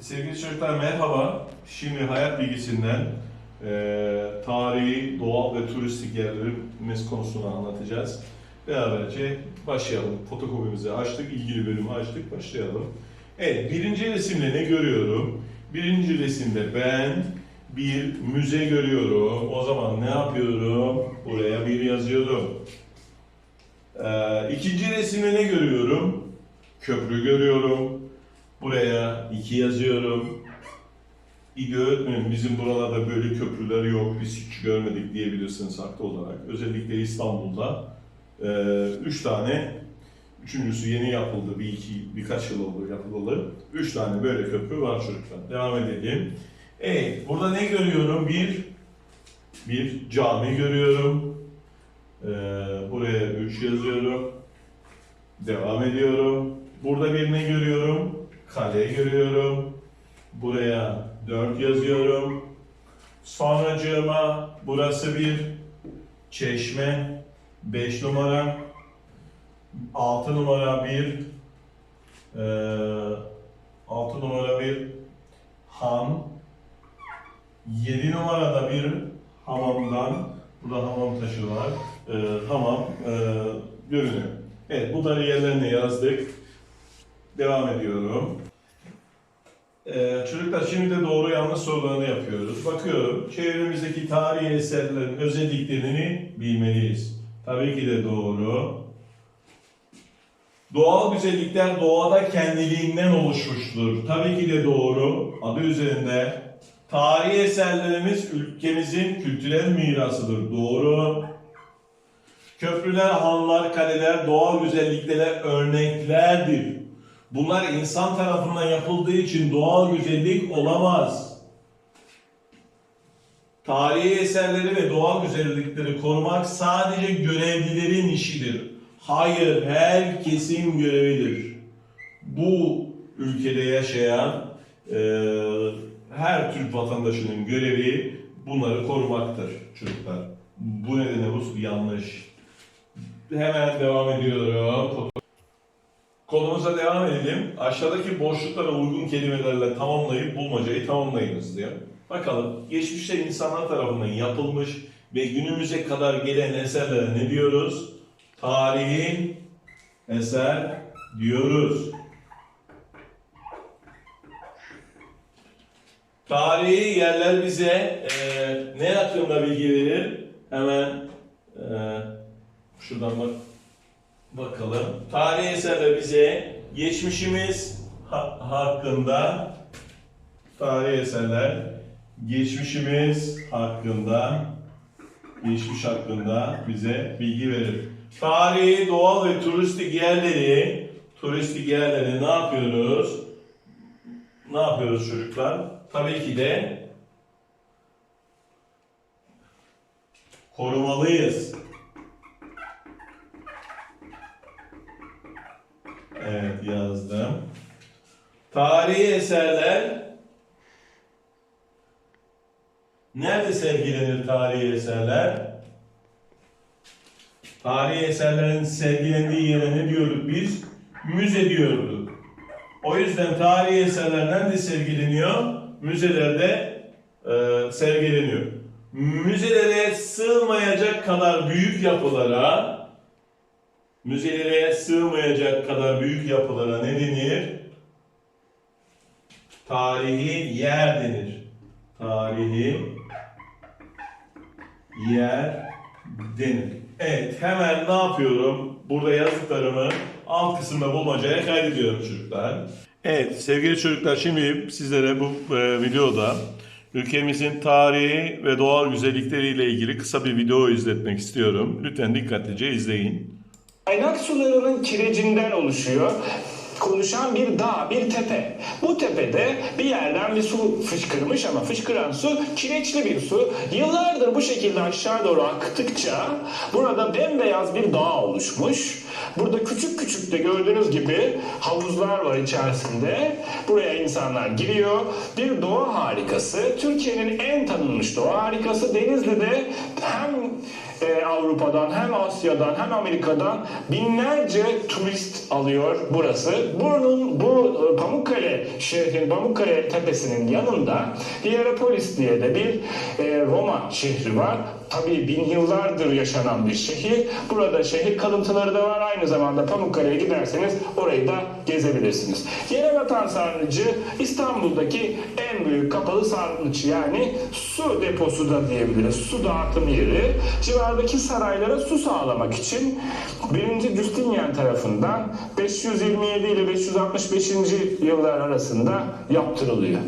Sevgili çocuklar merhaba. Şimdi hayat bilgisinden eee tarihi, doğal ve turistik yerlerimiz konusunu anlatacağız. Beraberce başlayalım. Fotokopimizi açtık, ilgili bölümü açtık, başlayalım. Evet, birinci resimde ne görüyorum? Birinci resimde ben bir müze görüyorum. O zaman ne yapıyorum? Buraya bir yazıyorum. Ee, ikinci resimde ne görüyorum? Köprü görüyorum. Buraya iki yazıyorum. İyi öğretmenim bizim buralarda böyle köprüler yok, biz hiç görmedik diyebilirsiniz haklı olarak. Özellikle İstanbul'da e, üç tane, üçüncüsü yeni yapıldı, bir iki, birkaç yıl oldu yapılalı. Üç tane böyle köprü var çocuklar. Devam edelim. Evet, burada ne görüyorum? Bir, bir cami görüyorum. Ee, buraya 3 yazıyorum. Devam ediyorum. Burada bir ne görüyorum? Kale görüyorum. Buraya 4 yazıyorum. Sonracığıma burası bir çeşme. 5 numara. 6 numara bir ee, 6 numara bir han. 7 numarada bir hamamdan Burada hamam taşı var. Ee, hamam e, görünüyor. Evet, bunları yerlerine yazdık. Devam ediyorum. Ee, çocuklar şimdi de doğru yanlış sorularını yapıyoruz. Bakıyorum, çevremizdeki tarihi eserlerin özelliklerini bilmeliyiz. Tabii ki de doğru. Doğal güzellikler doğada kendiliğinden oluşmuştur. Tabii ki de doğru. Adı üzerinde Tarihi eserlerimiz ülkemizin kültürel mirasıdır. Doğru. Köprüler, hanlar, kaleler doğal güzelliklere örneklerdir. Bunlar insan tarafından yapıldığı için doğal güzellik olamaz. Tarihi eserleri ve doğal güzellikleri korumak sadece görevlilerin işidir. Hayır, herkesin görevidir. Bu ülkede yaşayan eee her Türk vatandaşının görevi bunları korumaktır çocuklar. Bu nedenle bu yanlış. Hemen devam ediyorum. Konumuza devam edelim. Aşağıdaki boşluklara uygun kelimelerle tamamlayıp bulmacayı tamamlayınız diyor. Bakalım geçmişte insanlar tarafından yapılmış ve günümüze kadar gelen eserlere ne diyoruz? Tarihi eser diyoruz. Tarihi yerler bize e, ne hakkında bilgi verir? Hemen e, şuradan bak bakalım. Tarihi eserler bize geçmişimiz ha- hakkında tarihi eserler geçmişimiz hakkında geçmiş hakkında bize bilgi verir. Tarihi, doğal ve turistik yerleri turistik yerleri ne yapıyoruz? Ne yapıyoruz çocuklar? Tabii ki de korumalıyız. Evet yazdım. Tarihi eserler nerede sergilenir tarihi eserler? Tarihi eserlerin sergilendiği yere ne diyorduk biz? Müze diyorduk. O yüzden tarihi eserler nerede sergileniyor? Müzelerde e, sergileniyor. Müzelere sığmayacak kadar büyük yapılara müzelere sığmayacak kadar büyük yapılara ne denir? Tarihi yer denir. Tarihi yer denir. Evet hemen ne yapıyorum? Burada yazdıklarımı alt kısımda bulmacaya kaydediyorum çocuklar. Evet sevgili çocuklar şimdi sizlere bu e, videoda ülkemizin tarihi ve doğal güzellikleriyle ilgili kısa bir video izletmek istiyorum. Lütfen dikkatlice izleyin. Kaynak sularının kirecinden oluşuyor. Konuşan bir dağ, bir tepe. Bu tepede bir yerden bir su fışkırmış ama fışkıran su kireçli bir su. Yıllardır bu şekilde aşağı doğru aktıkça burada bembeyaz bir dağ oluşmuş. Burada küçük küçük de gördüğünüz gibi havuzlar var içerisinde. Buraya insanlar giriyor. Bir doğa harikası. Türkiye'nin en tanınmış doğa harikası. Denizli'de hem e, Avrupa'dan hem Asya'dan hem Amerika'dan binlerce turist alıyor burası. Bunun bu e, Pamukkale şehrin Pamukkale tepesinin yanında Hierapolis diye de bir e, Roma şehri var. Tabii bin yıllardır yaşanan bir şehir. Burada şehir kalıntıları da var. Aynı zamanda Pamukkale'ye giderseniz orayı da gezebilirsiniz. Yerebatan Sarnıcı İstanbul'daki en büyük kapalı sarnıç yani su deposu da diyebiliriz. Su dağıtım yeri. Civardaki saraylara su sağlamak için 1. Justinian tarafından 527 ile 565. yıllar arasında yaptırılıyor.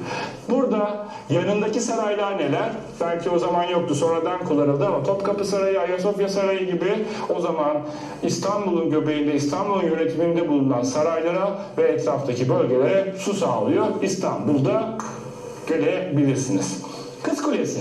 Burada yanındaki saraylar neler? Belki o zaman yoktu sonradan kullanıldı ama Topkapı Sarayı, Ayasofya Sarayı gibi o zaman İstanbul'un göbeğinde, İstanbul'un yönetiminde bulunan saraylara ve etraftaki bölgelere su sağlıyor. İstanbul'da görebilirsiniz. Kız Kulesi.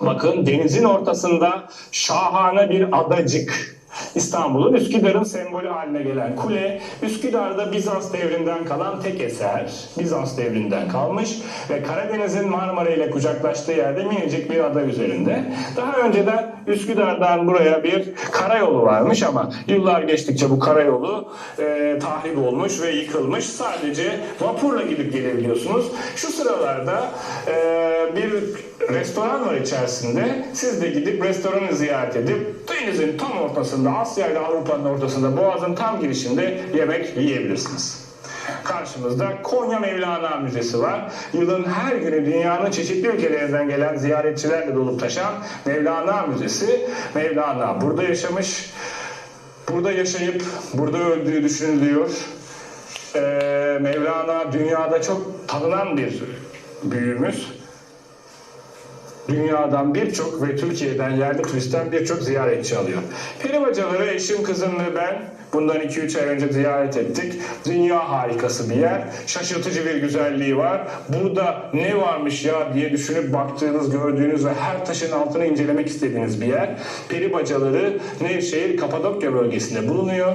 Bakın denizin ortasında şahane bir adacık. İstanbul'un Üsküdar'ın sembolü haline gelen kule, Üsküdar'da Bizans devrinden kalan tek eser. Bizans devrinden kalmış ve Karadeniz'in Marmara ile kucaklaştığı yerde minicik bir ada üzerinde. Daha önceden Üsküdar'dan buraya bir karayolu varmış ama yıllar geçtikçe bu karayolu e, tahrip olmuş ve yıkılmış. Sadece vapurla gidip gelebiliyorsunuz. Şu sıralarda e, bir restoran var içerisinde. Siz de gidip restoranı ziyaret edip denizin tam ortasında, Asya ile Avrupa'nın ortasında, Boğaz'ın tam girişinde yemek yiyebilirsiniz. Karşımızda Konya Mevlana Müzesi var. Yılın her günü dünyanın çeşitli ülkelerinden gelen ziyaretçilerle dolup taşan Mevlana Müzesi. Mevlana burada yaşamış, burada yaşayıp burada öldüğü düşünülüyor. Ee, Mevlana dünyada çok tanınan bir büyüğümüz. Dünyadan birçok ve Türkiye'den yerli turistten birçok ziyaretçi alıyor. Peri bacaları eşim, kızım ve ben bundan 2-3 ay önce ziyaret ettik. Dünya harikası bir yer. Şaşırtıcı bir güzelliği var. Burada ne varmış ya diye düşünüp baktığınız, gördüğünüz ve her taşın altını incelemek istediğiniz bir yer. Peri bacaları Nevşehir, Kapadokya bölgesinde bulunuyor.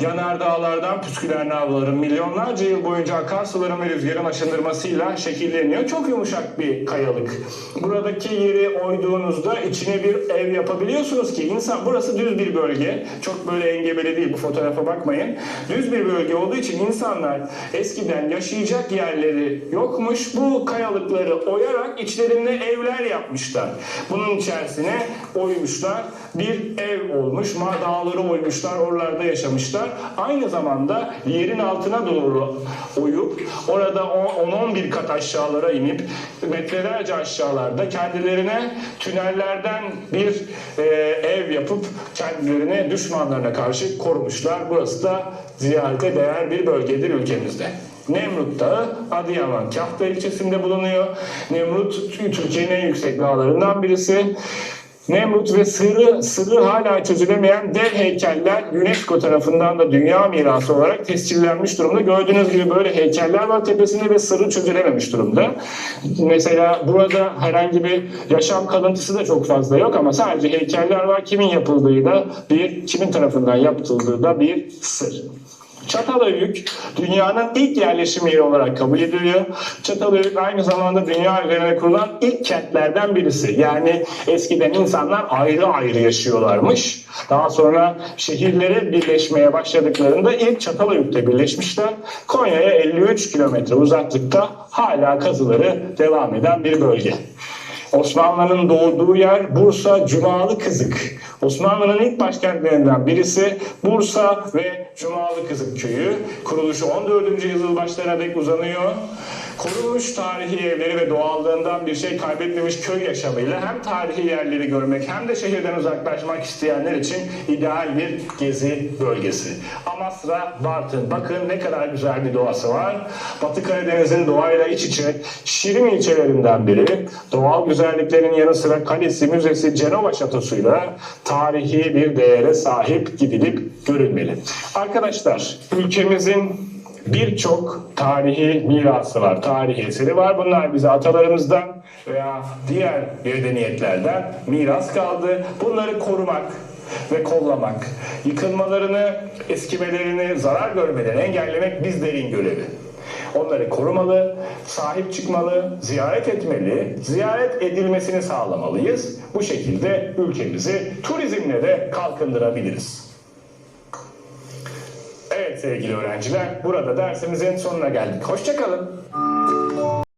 Yanardağlardan püskülen lavların milyonlarca yıl boyunca akarsuların ve rüzgarın aşındırmasıyla şekilleniyor. Çok yumuşak bir kayalık. Buradaki yeri oyduğunuzda içine bir ev yapabiliyorsunuz ki insan burası düz bir bölge. Çok böyle engebeli değil bu fotoğrafa bakmayın. Düz bir bölge olduğu için insanlar eskiden yaşayacak yerleri yokmuş. Bu kayalıkları oyarak içlerinde evler yapmışlar. Bunun içerisine oymuşlar. Bir ev olmuş. Dağları oymuşlar. Oralarda yaşamışlar. Aynı zamanda yerin altına doğru oyup orada 10-11 kat aşağılara inip metrelerce aşağılarda kendilerine tünellerden bir e, ev yapıp kendilerini düşmanlarına karşı korumuşlar. Burası da ziyarete değer bir bölgedir ülkemizde. Nemrut Dağı Adıyaman Kahta ilçesinde bulunuyor. Nemrut Türkiye'nin en yüksek dağlarından birisi. Nemrut ve sırrı, sırrı hala çözülemeyen dev heykeller UNESCO tarafından da dünya mirası olarak tescillenmiş durumda. Gördüğünüz gibi böyle heykeller var tepesinde ve sırrı çözülememiş durumda. Mesela burada herhangi bir yaşam kalıntısı da çok fazla yok ama sadece heykeller var. Kimin yapıldığı da bir, kimin tarafından yapıldığı da bir sır. Çatalhöyük dünyanın ilk yerleşim yeri olarak kabul ediliyor. Çatalhöyük aynı zamanda dünya üzerine kurulan ilk kentlerden birisi. Yani eskiden insanlar ayrı ayrı yaşıyorlarmış. Daha sonra şehirlere birleşmeye başladıklarında ilk Çatalhöyük'te birleşmişler. Konya'ya 53 kilometre uzaklıkta hala kazıları devam eden bir bölge. Osmanlı'nın doğduğu yer Bursa Cumalı Kızık. Osmanlı'nın ilk başkentlerinden birisi Bursa ve Cumalı Kızık köyü. Kuruluşu 14. yüzyıl başlarına dek uzanıyor. Korunmuş tarihi evleri ve doğallığından bir şey kaybetmemiş köy yaşamıyla hem tarihi yerleri görmek hem de şehirden uzaklaşmak isteyenler için ideal bir gezi bölgesi. Amasra, Bartın. Bakın ne kadar güzel bir doğası var. Batı Karadeniz'in doğayla iç içe şirin ilçelerinden biri. Doğal güzelliklerin yanı sıra kalesi, müzesi, Cenova şatosuyla tarihi bir değere sahip gidilip görülmeli. Arkadaşlar ülkemizin birçok tarihi mirası var, tarihi eseri var. Bunlar bize atalarımızdan veya diğer medeniyetlerden miras kaldı. Bunları korumak ve kollamak, yıkılmalarını, eskimelerini, zarar görmelerini engellemek bizlerin görevi. Onları korumalı, sahip çıkmalı, ziyaret etmeli, ziyaret edilmesini sağlamalıyız. Bu şekilde ülkemizi turizmle de kalkındırabiliriz. Sevgili öğrenciler, burada dersimizin sonuna geldik. Hoşçakalın.